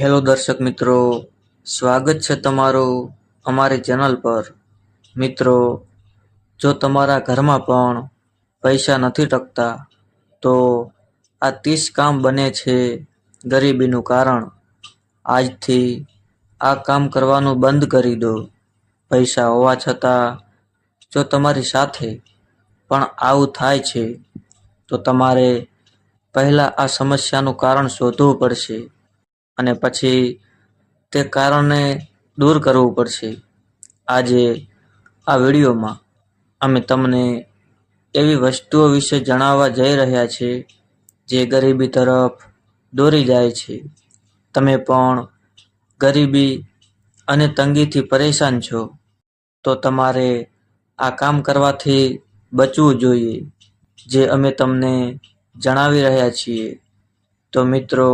Hello દર્શક મિત્રો, સ્વાગત છે તમારું અમારી ચેનલ પર. મિત્રો, જો તમારા ઘરમાં પણ પૈસા નથી ટકતા, તો આ ત્રીસ કામ બને છે ગરીબીનું કારણ. આજથી આ કામ કરવાનું બંધ કરી દો. પૈસા હોવા છતાં જો તમારી સાથે પણ આવું થાય છે, તો તમારે પહેલાં આ સમસ્યાનું કારણ શોધવું પડશે. અને પછી તે કારણને દૂર કરવું પડશે. આજે આ વિડીયોમાં અમે તમને એવી વસ્તુઓ વિશે જણાવવા જઈ રહ્યા છે, જે ગરીબી તરફ દોરી જાય છે. તમે પણ ગરીબી અને તંગીથી પરેશાન છો, તો તમારે આ કામ કરવાથી બચવું જોઈએ, જે અમે તમને જણાવી રહ્યા છીએ. તો મિત્રો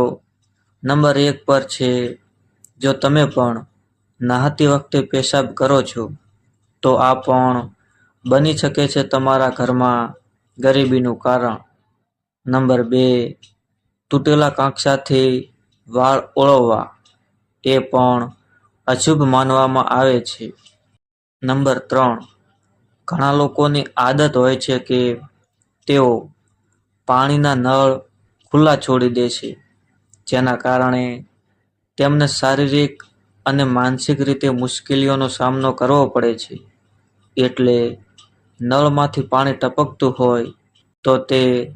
નંબર એક પર છે, જો તમે પણ નહાતી વખતે પેશાબ કરો છો, તો આ પણ બની શકે છે તમારા ઘરમાં ગરીબીનું કારણ. નંબર બે, તૂટેલા કાંક્ષાથી વાળ ઓળવવા, એ પણ અશુભ માનવામાં આવે છે. નંબર ત્રણ, ઘણા લોકોની આદત હોય છે કે તેઓ પાણીના નળ ખુલ્લા છોડી દે છે. જેના કારણે તેમને શારીરિક અને માનસિક રીતે મુશ્કેલીઓનો સામનો કરવો પડે છે. એટલે નળમાંથી પાણી ટપકતું હોય તો તે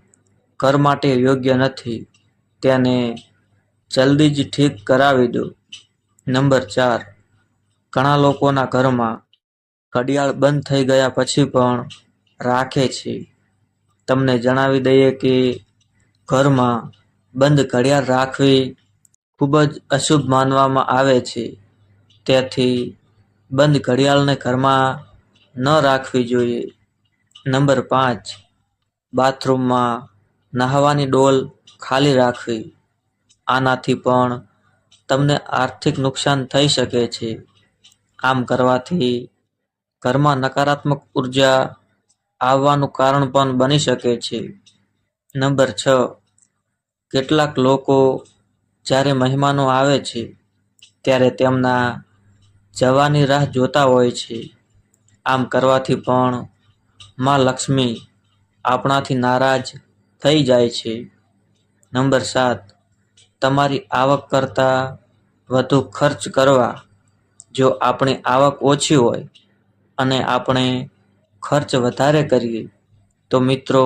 ઘર માટે યોગ્ય નથી. તેને જલ્દી જ ઠીક કરાવી દો. નંબર ચાર. ઘણા લોકોના ઘરમાં ઘડિયાળ બંધ થઈ ગયા પછી પણ રાખે છે. તમને જણાવી દઈએ કે ઘરમાં બંધ ઘડિયાળ રાખવી ખૂબ જ અશુભ માનવામાં આવે છે. તેથી બંધ ઘડિયાળને ઘરમાં ન રાખવી જોઈએ. નંબર પાંચ, બાથરૂમમાં નહાવાની ડોલ ખાલી રાખવી. આનાથી પણ તમને આર્થિક નુકસાન થઈ શકે છે. આમ કરવાથી ઘરમાં નકારાત્મક ઊર્જા આવવાનું કારણ પણ બની શકે છે. નંબર છ કેટલાક લોકો જ્યારે મહેમાનો આવે છે, ત્યારે તેમના જવાની રાહ જોતા હોય છે. આમ કરવાથી પણ માં લક્ષ્મી આપણાથી નારાજ થઈ જાય છે. નંબર સાત, તમારી આવક કરતાં વધુ ખર્ચ કરવા. જો આપણી આવક ઓછી હોય અને આપણે ખર્ચ વધારે કરીએ, તો મિત્રો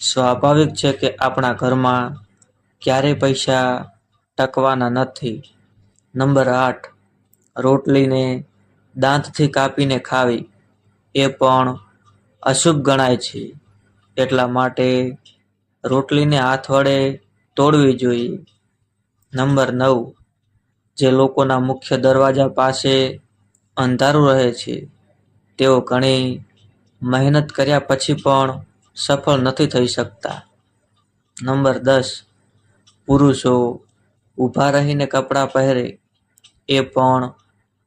સ્વાભાવિક છે કે આપણા ઘરમાં ક્યારેય પૈસા ટકવાના નથી. નંબર આઠ, રોટલીને દાંતથી કાપીને ખાવી એ પણ અશુભ ગણાય છે. એટલા માટે રોટલીને હાથ વડે તોડવી જોઈએ. નંબર નવ, જે લોકોના મુખ્ય દરવાજા પાસે અંધારું રહે છે, તેઓ ઘણી મહેનત કર્યા પછી પણ સફળ નથી થઈ શકતા. નંબર દસ પુરુષો ઊભા રહીને કપડાં પહેરે એ પણ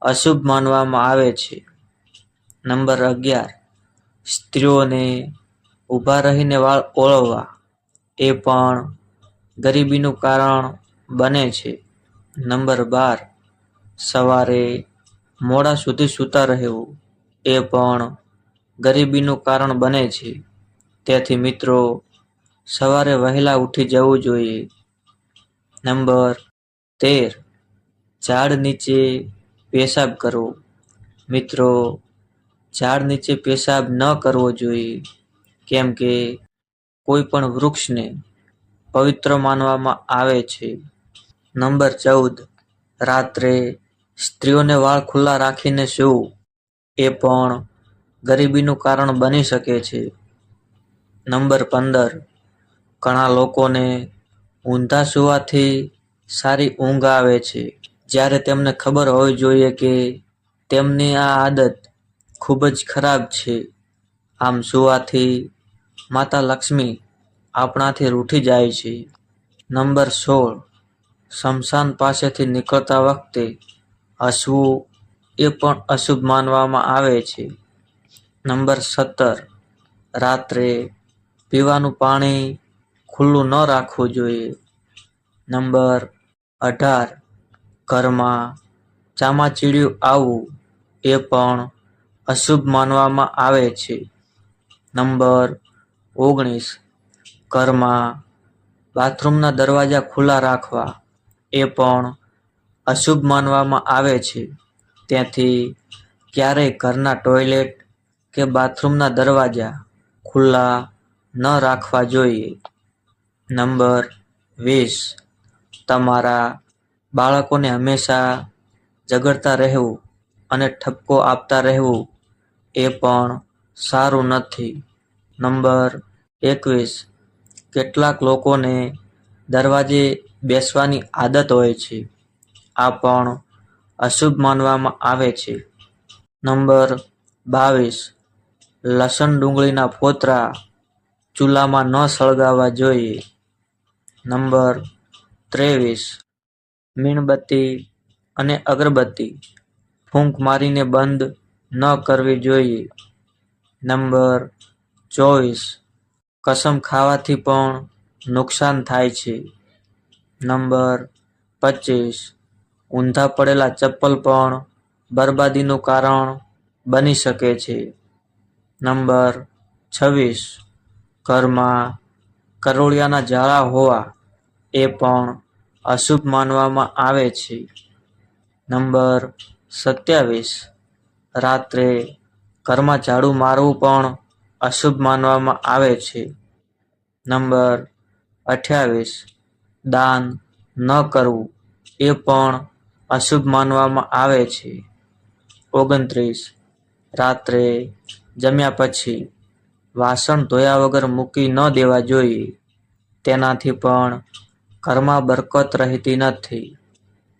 અશુભ માનવામાં આવે છે. નંબર અગિયાર. સ્ત્રીઓને ઊભા રહીને વાળ ઓળવવા એ પણ ગરીબીનું કારણ બને છે. નંબર બાર. સવારે મોડા સુધી સૂતા રહેવું એ પણ ગરીબીનું કારણ બને છે. તેથી મિત્રો, સવારે વહેલા ઉઠી જવું જોઈએ. નંબર તેર. ઝાડ નીચે પેશાબ કરવો. મિત્રો, ઝાડ નીચે પેશાબ ન કરવો જોઈએ, કેમ કે કોઈ પણ વૃક્ષને પવિત્ર માનવામાં આવે છે. નંબર ચૌદ. રાત્રે સ્ત્રીઓને વાળ ખુલ્લા રાખીને સૂવું એ પણ ગરીબીનું કારણ બની શકે છે. નંબર પંદર. ઘણા લોકોને ઊંધા સૂવાથી સારી ઊંઘ આવે છે. જ્યારે તેમને ખબર હોવી જોઈએ કે તેમની આ આદત ખૂબ જ ખરાબ છે. આમ સૂવાથી માતા લક્ષ્મી આપણાથી રૂઠી જાય છે. નંબર સોળ. શમશાન પાસેથી નીકળતા વખતે હસવું એ પણ અશુભ માનવામાં આવે છે. નંબર સત્તર. રાત્રે પીવાનું પાણી ખુલ્લું ન રાખવું જોઈએ. નંબર અઢાર, ઘરમાં ચામાચીડિયું આવવું એ પણ અશુભ માનવામાં આવે છે. નંબર ઓગણીસ, ઘરમાં બાથરૂમના દરવાજા ખુલ્લા રાખવા એ પણ અશુભ માનવામાં આવે છે. ત્યાંથી ક્યારેય ઘરના ટોયલેટ કે બાથરૂમના દરવાજા ખુલ્લા ન રાખવા જોઈએ. નંબર વીસ. તમારા બાળકોને હંમેશા ઝઘડતા રહેવું અને ઠપકો આપતા રહેવું એ પણ સારું નથી. નંબર એકવીસ. કેટલાક લોકોને દરવાજે બેસવાની આદત હોય છે. આ પણ અશુભ માનવામાં આવે છે. નંબર બાવીસ. લસણ ડુંગળીના ફોતરા ચૂલામાં ન સળગાવવા જોઈએ. નંબર ત્રેવીસ. મીણબત્તી અને અગરબત્તી ફૂંક મારીને બંધ ન કરવી જોઈએ. નંબર ચોવીસ. કસમ ખાવાથી પણ નુકસાન થાય છે. નંબર પચીસ. ઊંધા પડેલા ચપ્પલ પણ બરબાદીનું કારણ બની શકે છે. નંબર છવ્વીસ. ઘરમાં કરોળિયાના ઝાડા હોવા એ પણ અશુભ માનવામાં આવે છે. નંબર સત્યાવીસ. રાત્રે ઘરમાં ઝાડુ મારવું પણ અશુભ માનવામાં આવે છે. નંબર અઠ્યાવીસ. દાન ન કરવું એ પણ અશુભ માનવામાં આવે છે. ઓગણત્રીસ. રાત્રે જમ્યા પછી વાસણ ધોયા વગર મૂકી ન દેવા જોઈએ. તેનાથી પણ ઘરમાં બરકત રહેતી નથી.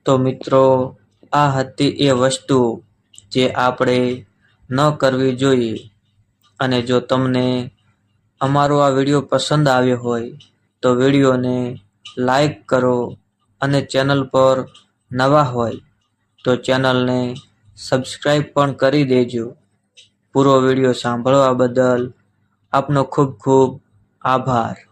તો મિત્રો, આ હતી એ વસ્તુ જે આપણે ન કરવી જોઈએ. અને જો તમને અમારો આ વીડિયો પસંદ આવ્યો હોય, તો વિડીયોને લાઈક કરો અને ચેનલ પર નવા હોય, તો ચેનલને સબસ્ક્રાઈબ પણ કરી દેજો. પૂરો વીડિયો સાંભળવા બદલ આપનો ખૂબ ખૂબ આભાર.